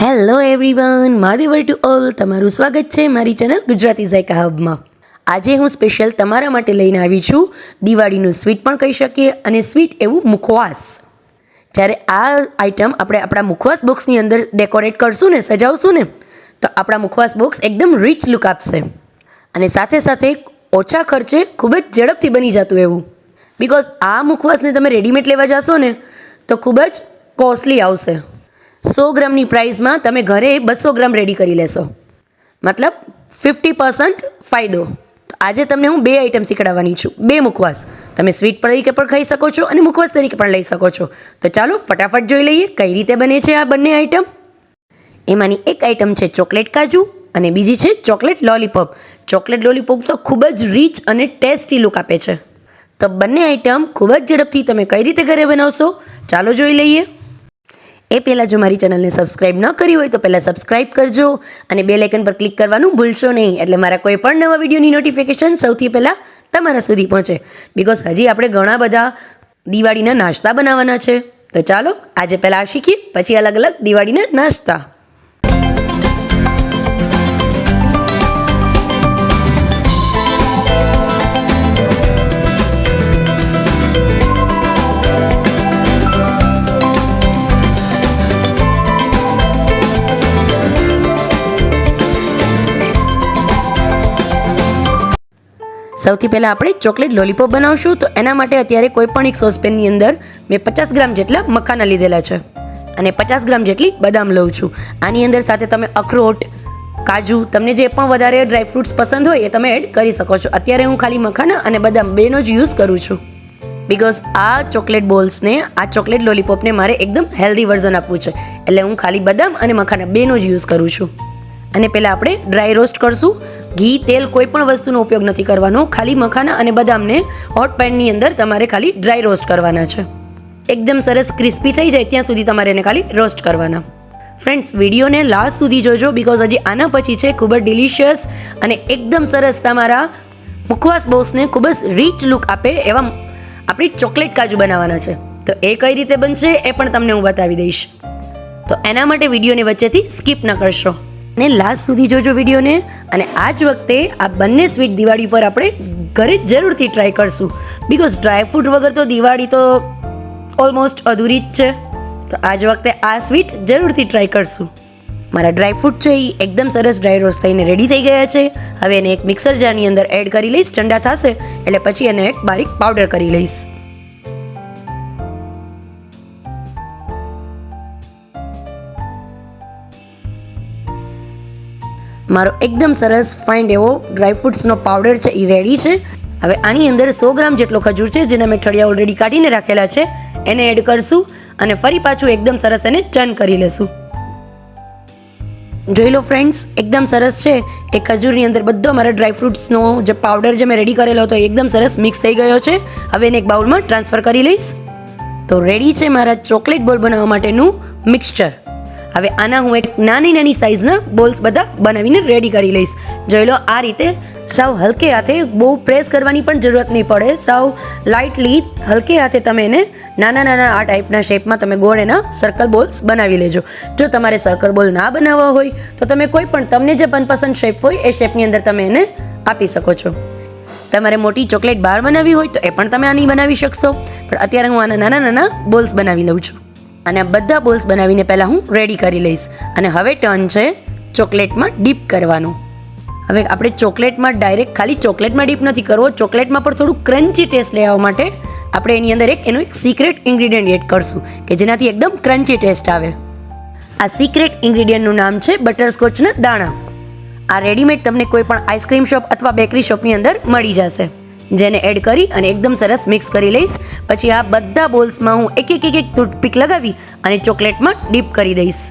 Hello everyone માદેવર to all. તમારું સ્વાગત છે મારી ચેનલ ગુજરાતી ઝાયકા હબમાં. આજે હું સ્પેશિયલ તમારા માટે લઈને આવી છું દિવાળીનું સ્વીટ પણ કહી શકીએ અને સ્વીટ એવું મુખવાસ. જ્યારે આ આઇટમ આપણે આપણા મુખવાસ બોક્સની અંદર ડેકોરેટ કરશું ને, સજાવશું ને, તો આપણા મુખવાસ બોક્સ એકદમ રીચ લુક આપશે. અને સાથે સાથે ઓછા ખર્ચે ખૂબ જ ઝડપથી બની જતું એવું. બિકોઝ આ મુખવાસને તમે રેડીમેડ લેવા જશો ને, તો ખૂબ જ કોસ્ટલી આવશે. સો ગ્રામની પ્રાઇઝમાં તમે ઘરે બસો ગ્રામ રેડી કરી લેશો. મતલબ ફિફ્ટી પર્સન્ટ ફાયદો. તો આજે તમને હું બે આઈટમ શીખડાવવાની છું. બે મુખવાસ. તમે સ્વીટ તરીકે પણ ખાઈ શકો છો અને મુખવાસ તરીકે પણ લઈ શકો છો. તો ચાલો ફટાફટ જોઈ લઈએ કઈ રીતે બને છે આ બંને આઈટમ એમાંની એક આઈટમ છે ચોકલેટ કાજુ અને બીજી છે ચોકલેટ લોલીપોપ ચોકલેટ લોલીપોપ તો ખૂબ જ રીચ અને ટેસ્ટી લુક આપે છે. તો બંને આઈટમ ખૂબ જ ઝડપથી તમે કઈ રીતે ઘરે બનાવશો? ચાલો જોઈ લઈએ. એ પહેલાં જો મારી ચેનલને સબસ્ક્રાઇબ ન કરી હોય તો પહેલાં સબસ્ક્રાઇબ કરજો અને બે લાઇકન પર ક્લિક કરવાનું ભૂલશો નહીં. એટલે મારા કોઈ પણ નવા વિડીયોની નોટિફિકેશન સૌથી પહેલાં તમારા સુધી પહોંચે. બિકોઝ હજી આપણે ઘણા બધા દિવાળીના નાસ્તા બનાવવાના છે. તો ચાલો આજે પહેલાં આ શીખીએ, પછી અલગ અલગ દિવાળીના નાસ્તા. સૌથી પહેલાં આપણે ચોકલેટ લોલીપોપ બનાવશું. તો એના માટે અત્યારે કોઈ પણ એક સોસપેનની અંદર મેં પચાસ ગ્રામ જેટલા મખાના લીધેલા છે. અને પચાસ ગ્રામ જેટલી બદામ લઉં છું. આની અંદર સાથે તમે અખરોટ, કાજુ, તમને જે પણ વધારે ડ્રાયફ્રૂટ્સ પસંદ હોય એ તમે એડ કરી શકો છો. અત્યારે હું ખાલી મખાના અને બદામ બેનો જ યુઝ કરું છું. બિકોઝ આ ચોકલેટ બોલ્સને, આ ચોકલેટ લોલીપોપને મારે એકદમ હેલ્ધી વર્ઝન આપવું છે. એટલે હું ખાલી બદામ અને મખાના બેનો જ યુઝ કરું છું. અને પહેલાં આપણે ડ્રાય રોસ્ટ કરશું. ઘી, તેલ કોઈ પણ વસ્તુનો ઉપયોગ નથી કરવાનો. ખાલી મખાના અને બદામને હોટ પેનની અંદર તમારે ખાલી ડ્રાય રોસ્ટ કરવાના છે. એકદમ સરસ ક્રિસ્પી થઈ જાય ત્યાં સુધી તમારે એને ખાલી રોસ્ટ કરવાના. ફ્રેન્ડ્સ વિડીયોને લાસ્ટ સુધી જોજો બિકોઝ હજી આના પછી છે, ખૂબ જ ડિલિશિયસ અને એકદમ સરસ તમારા મુખવાસ બોસને ખૂબ જ રીચ લુક આપે એવા આપણી ચોકલેટ કાજુ બનાવવાના છે. તો એ કઈ રીતે બનશે એ પણ તમને હું બતાવી દઈશ. તો એના માટે વિડીયોની વચ્ચેથી સ્કીપ ન કરશો. ને લાસ્ટ સુધી જોજો વિડીયોને. અને આ જ વખતે આ બંને સ્વીટ દિવાળી પર આપણે ઘરે જરૂરથી ટ્રાય કરશું. બિકોઝ ડ્રાયફ્રૂટ વગર તો દિવાળી તો ઓલમોસ્ટ અધૂરી જ છે. તો આજ વખતે આ સ્વીટ જરૂરથી ટ્રાય કરશું. મારા ડ્રાયફ્રૂટ છે એ એકદમ સરસ ડ્રાય રોસ્ટ થઈને રેડી થઈ ગયા છે. હવે એને એક મિક્સર જારની અંદર એડ કરી લઈશ, ઠંડા થશે. એટલે પછી એને એક બારીક પાવડર કરી લઈશ. મારો એકદમ સરસ ફાઇન્ડ એવો ડ્રાયફ્રૂટ્સનો પાવડર છે, એ રેડી છે. હવે આની અંદર સો ગ્રામ જેટલો ખજૂર છે, જેને મેં ઠળિયા ઓલરેડી કાઢીને રાખેલા છે. એને એડ કરશું અને ફરી પાછું એકદમ સરસ એને ચર્ન કરી લેશું. જોઈ લો ફ્રેન્ડ્સ એકદમ સરસ છે. એ ખજૂરની અંદર બધો મારા ડ્રાયફ્રૂટ્સનો જે પાવડર જે મેં રેડી કરેલો હતો એકદમ સરસ મિક્સ થઈ ગયો છે. હવે એને એક બાઉલમાં ટ્રાન્સફર કરી લઈશ. તો રેડી છે મારા ચોકલેટ બોલ બનાવવા માટેનું મિક્સચર હવે આના હું એક નાની નાની સાઇઝના બોલ્સ બધા બનાવીને રેડી કરી લઈશ. જોઈ લો, આ રીતે સાવ હલકે હાથે બહુ પ્રેસ કરવાની પણ જરૂરત નહીં પડે. સાવ લાઇટલી હલકે હાથે તમે એને નાના નાના આ ટાઈપના શેપમાં તમે ગોળ એના સર્કલ બોલ્સ બનાવી લેજો. જો તમારે સર્કલ બોલ ના બનાવવા હોય, તો તમે કોઈ પણ તમને જે મનપસંદ શેપ હોય, એ શેપની અંદર તમે એને આપી શકો છો. તમારે મોટી ચોકલેટ બાર બનાવવી હોય, તો એ પણ તમે આની બનાવી શકશો. પણ અત્યારે હું આના નાના નાના બોલ્સ બનાવી લઉં છું. અને આ બધા બોલ્સ બનાવીને પહેલાં હું રેડી કરી લઈશ. અને હવે ટર્ન છે ચોકલેટમાં ડીપ કરવાનું. હવે આપણે ચોકલેટમાં ડાયરેક્ટ ખાલી ચોકલેટમાં ડીપ નથી કરવો, ચોકલેટમાં પણ થોડું ક્રન્ચી ટેસ્ટ લેવા માટે આપણે એની અંદર એક એનું એક સિક્રેટ ઇન્ગ્રીડિયન્ટ એડ કરશું, કે જેનાથી એકદમ ક્રન્ચી ટેસ્ટ આવે. આ સિક્રેટ ઇન્ગ્રીડિયન્ટનું નામ છે બટરસ્કોચના દાણા. આ રેડીમેડ તમને કોઈ પણ આઈસ્ક્રીમ શોપ અથવા બેકરી શોપની અંદર મળી જશે. જેને એડ કરી અને એકદમ સરસ મિક્સ કરી લઈશ. પછી આ બધા બોલ્સમાં હું એક એક એક એક ટૂથપીક લગાવી અને ચોકલેટમાં ડીપ કરી દઈશ.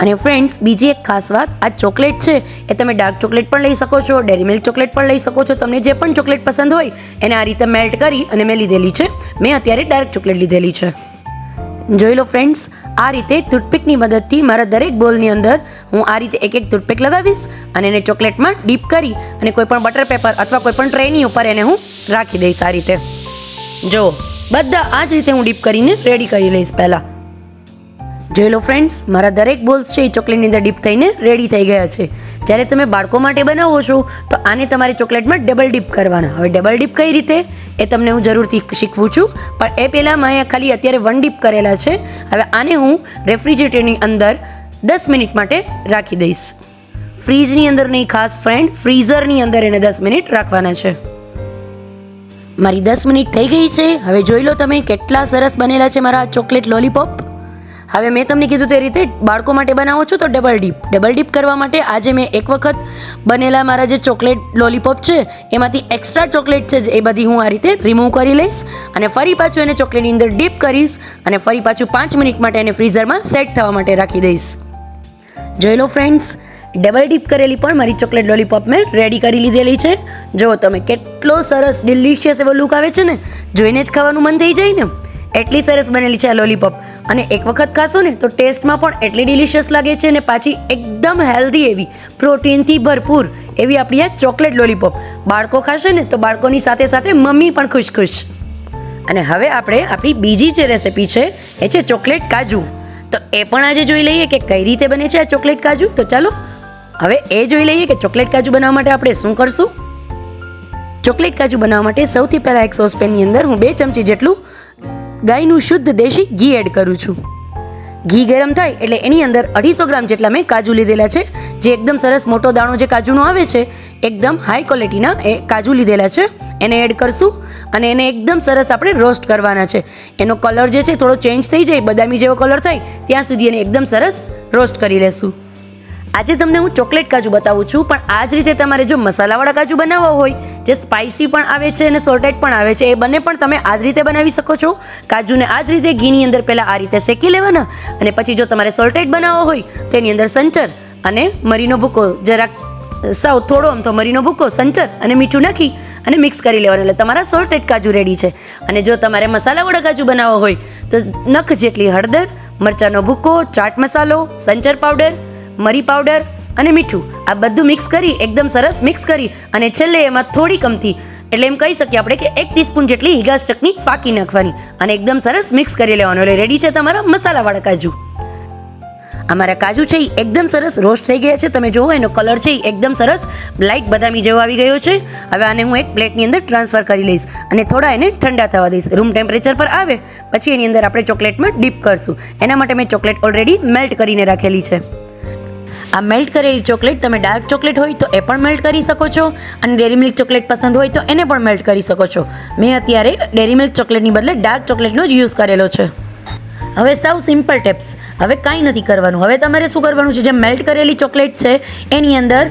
અને ફ્રેન્ડ્સ બીજી એક ખાસ વાત, આ ચોકલેટ છે એ તમે ડાર્ક ચોકલેટ પણ લઈ શકો છો ડેરી મિલ્ક ચોકલેટ પણ લઈ શકો છો. તમને જે પણ ચોકલેટ પસંદ હોય, એને આ રીતે મેલ્ટ કરી અને મેં લીધેલી છે. મેં અત્યારે ડાર્ક ચોકલેટ લીધેલી છે. જોઈ લો ફ્રેન્ડ્સ આ રીતે ટૂથપીકની મદદથી મારા દરેક બોલની અંદર હું આ રીતે એક એક ટૂથપીક લગાવીશ અને એને ચોકલેટમાં ડીપ કરી અને કોઈપણ બટર પેપર અથવા કોઈપણ ટ્રેની ઉપર એને હું રાખી દઈશ આ રીતે. જો, બધા આ જ રીતે હું ડીપ કરીને રેડી કરી લઈશ પહેલાં. જોઈ લો ફ્રેન્ડ્સ મારા દરેક બોલ્સ છે એ ચોકલેટની અંદર ડીપ થઈને રેડી થઈ ગયા છે. જ્યારે તમે બાળકો માટે બનાવો છો, તો આને તમારે ચોકલેટમાં ડબલ ડીપ કરવાના. હવે ડબલ ડીપ કઈ રીતે? એ તમને હું જરૂરથી શીખવું છું. પણ એ પહેલાં મેં ખાલી અત્યારે વન ડીપ કરેલા છે. હવે આને હું રેફ્રિજરેટરની અંદર દસ મિનિટ માટે રાખી દઈશ. ફ્રીજની અંદર નહીં ખાસ ફ્રેન્ડ ફ્રીઝરની અંદર એને દસ મિનિટ રાખવાના છે. મારી દસ મિનિટ થઈ ગઈ છે. હવે જોઈ લો તમે કેટલા સરસ બનેલા છે મારા ચોકલેટ લોલીપોપ હવે મેં તમને કીધું તે રીતે બાળકો માટે બનાવો છો તો ડબલ ડીપ ડબલ ડીપ કરવા માટે આજે મેં એક વખત બનેલા મારા જે ચોકલેટ લોલીપોપ છે, એમાંથી એક્સ્ટ્રા ચોકલેટ છે, એ બધી હું આ રીતે રિમૂવ કરી લઈશ અને ફરી પાછું એને ચોકલેટની અંદર ડીપ કરીશ અને ફરી પાછું પાંચ મિનિટ માટે એને ફ્રીઝરમાં સેટ થવા માટે રાખી દઈશ. જોઈ લો ફ્રેન્ડ્સ ડબલ ડીપ કરેલી પણ મારી ચોકલેટ લોલીપોપ મેં રેડી કરી લીધેલી છે. જો તમે કેટલો સરસ ડિલિશિયસ એવો લુક આવે છે ને, જોઈને જ ખાવાનું મન થઈ જાય ને. એટલી સરસ બનેલી છે આ લોલીપોપ અને એક વખત ખાશો ને તો ટેસ્ટમાં પણ એટલી ડિલિશિયસ લાગે છે અને પાછી એકદમ હેલ્ધી એવી. પ્રોટીનથી ભરપૂર એવી આપણી આ ચોકલેટ લોલીપોપ બાળકો ખાશે ને તો બાળકોની સાથે સાથે મમ્મી પણ ખુશ ખુશ. અને હવે આપણે આપણી બીજી જે રેસિપી છે, એ છે ચોકલેટ કાજુ. તો એ પણ આજે જોઈ લઈએ કે કઈ રીતે બને છે આ ચોકલેટ કાજુ. તો ચાલો, હવે એ જોઈ લઈએ કે ચોકલેટ કાજુ બનાવવા માટે આપણે શું કરશું. ચોકલેટ કાજુ બનાવવા માટે સૌથી પહેલાં એક સોસપેનની અંદર હું બે ચમચી જેટલું ગાયનું શુદ્ધ દેશી ઘી એડ કરું છું. ઘી ગરમ થાય એટલે એની અંદર અઢીસો ગ્રામ જેટલા મેં કાજુ લીધેલા છે. જે એકદમ સરસ મોટો દાણો જે કાજુનો આવે છે, એકદમ હાઈ ક્વોલિટીના એ કાજુ લીધેલા છે. એને એડ કરશું અને એને એકદમ સરસ આપણે રોસ્ટ કરવાના છે. એનો કલર જે છે થોડો ચેન્જ થઈ જાય, બદામી જેવો કલર થાય, ત્યાં સુધી એને એકદમ સરસ રોસ્ટ કરી લેશું. આજે તમને હું ચોકલેટ કાજુ બતાવું છું, પણ આ જ રીતે તમારે જો મસાલાવાળા કાજુ બનાવવા હોય, જે સ્પાઇસી પણ આવે છે અને સોલ્ટેડ પણ આવે છે, એ બંને પણ તમે આ જ રીતે બનાવી શકો છો. કાજુને આ જ રીતે ઘીની અંદર પહેલાં આ રીતે શેકી લેવાના અને પછી જો તમારે સોલ્ટેડ બનાવવો હોય, તો એની અંદર સંચર અને મરીનો ભૂકો જરાક સાવ થોડો આમ તો મરીનો ભૂકો, સંચર અને મીઠું નાખી અને મિક્સ કરી લેવાનું. એટલે તમારા સોલ્ટેડ કાજુ રેડી છે. અને જો તમારે મસાલાવાળા કાજુ બનાવવા હોય, તો નખ જેટલી હળદર, મરચાંનો ભૂકો, ચાટ મસાલો, સંચર પાવડર મરી પાવડર અને મીઠું. આ બધું મિક્સ કરી, એકદમ સરસ મિક્સ કરી અને છેલ્લે એમાં થોડી કમથી, એટલે એમ કહી શકીએ આપણે કે એક ટીસ્પૂન જેટલી હિગાસ ચટણી ફાકી નાખવાની અને એકદમ સરસ મિક્સ કરી લેવાનું. એટલે રેડી છે તમારા મસાલાવાળા કાજુ. અમારા કાજુ છે એ એકદમ સરસ રોસ્ટ થઈ ગયા છે. તમે જુઓ, એનો કલર છે એ એકદમ સરસ. લાઇટ બદામી જેવો આવી ગયો છે. હવે આને હું એક પ્લેટની અંદર ટ્રાન્સફર કરી લઈશ અને થોડા એને ઠંડા થવા દઈશ. રૂમ ટેમ્પરેચર પર આવે, પછી એની અંદર આપણે ચોકલેટમાં ડીપ કરશું. એના માટે મેં ચોકલેટ ઓલરેડી મેલ્ટ કરીને રાખેલી છે. આ મેલ્ટ કરેલી ચોકલેટ તમે ડાર્ક ચોકલેટ હોય તો એ પણ મેલ્ટ કરી શકો છો. અને ડેરી મિલ્ક ચોકલેટ પસંદ હોય તો એને પણ મેલ્ટ કરી શકો છો. મેં અત્યારે ડેરી મિલ્ક ચોકલેટની બદલે ડાર્ક ચોકલેટનો જ યુઝ કરેલો છે. હવે સાવ સિમ્પલ ટિપ્સ હવે કાંઈ નથી કરવાનું. હવે તમારે શું કરવાનું છે? જે મેલ્ટ કરેલી ચોકલેટ છે, એની અંદર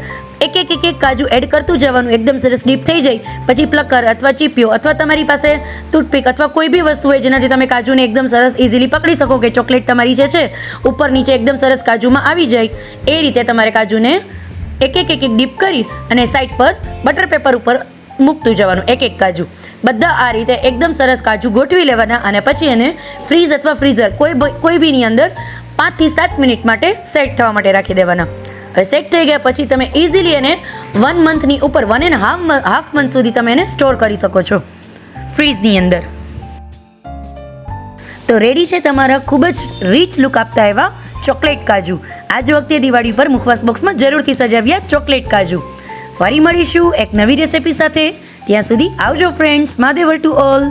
એક એક એક એક કાજુ એડ કરતું જવાનું, એકદમ સરસ ડીપ થઈ જાય. પછી પ્લકર અથવા ચીપિયો અથવા તમારી પાસે ટૂથપીક અથવા કોઈ બી વસ્તુ હોય જેનાથી તમે કાજુને એકદમ સરસ ઇઝીલી પકડી શકો કે ચોકલેટ તમારી જે છે, ઉપર નીચે એકદમ સરસ કાજુમાં આવી જાય. એ રીતે તમારે કાજુને એક એક એક એક ડીપ કરી અને સાઈડ પર બટર પેપર ઉપર મૂકતું જવાનું, એક એક કાજુ. બધા આ રીતે એકદમ સરસ કાજુ ગોઠવી લેવાના અને પછી એને ફ્રીઝ અથવા ફ્રીઝર કોઈ કોઈ બીની અંદર પાંચથી સાત મિનિટ માટે સેટ થવા માટે રાખી દેવાના. સેટ થઈ ગયા પછી તમે ઇઝીલી એને વન મંથની ઉપર one and half half month સુધી તમે એને સ્ટોર કરી શકો છો ફ્રીઝની અંદર. તો રેડી છે તમારા ખૂબ જ રીચ લુક આપતા એવા ચોકલેટ કાજુ. આજ વખતે દિવાળી પર મુખવાસ બોક્સમાં જરૂરથી સજાવ્યા ચોકલેટ કાજુ. ફરી મળીશું એક નવી રેસિપી સાથે. ત્યાં સુધી આવજો ફ્રેન્ડ્સ માદેવર ટુ ઓલ